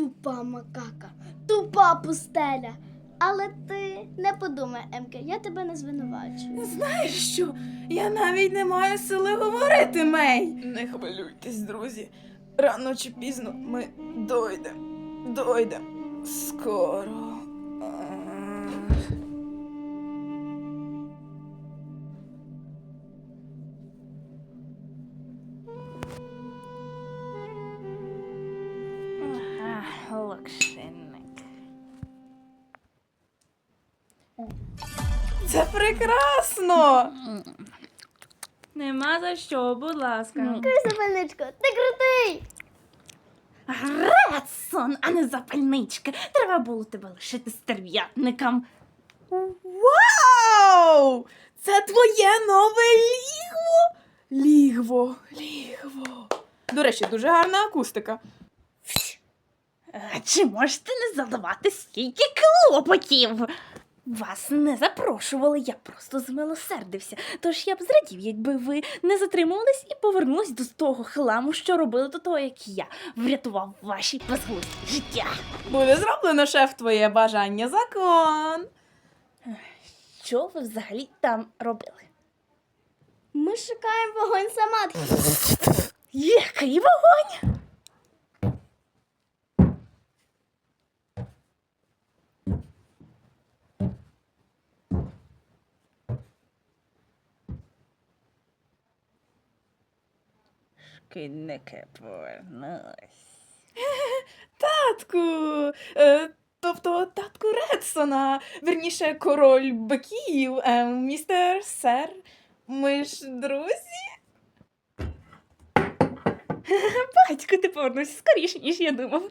Тупа макака, тупа пустеля. Але ти не подумай, Емке, я тебе не звинувачую. Ну, знаєш що? Я навіть не маю сили говорити, Мей. Не хвилюйтесь, друзі. Рано чи пізно ми дойдемо. Дойдемо скоро. Це прекрасно! Нема за що, будь ласка. Запальничко, ти крутий! Гредсон, а не запальничка. Треба було тебе лишити стерв'ятникам. Вау! Це твоє нове лігво? Лігво, лігво. До речі, дуже гарна акустика. А Чи можете не задавати стільки клопотів? Вас не запрошували, я просто змилосердився. Тож я б зрадів, якби ви не затримувались і повернулись до того хламу, що робили до того, як я врятував ваші безглузді життя. Буде зроблено, шеф, твоє бажання закон. Що ви взагалі там робили? Ми шукаємо вогонь самадхи. Який вогонь? Шкідники повернулись. Татку. Е, тобто татку Редсона, верніше, король биків, е, містер сер. Ми ж друзі. Батько, ти повернувся скоріше, ніж я думав.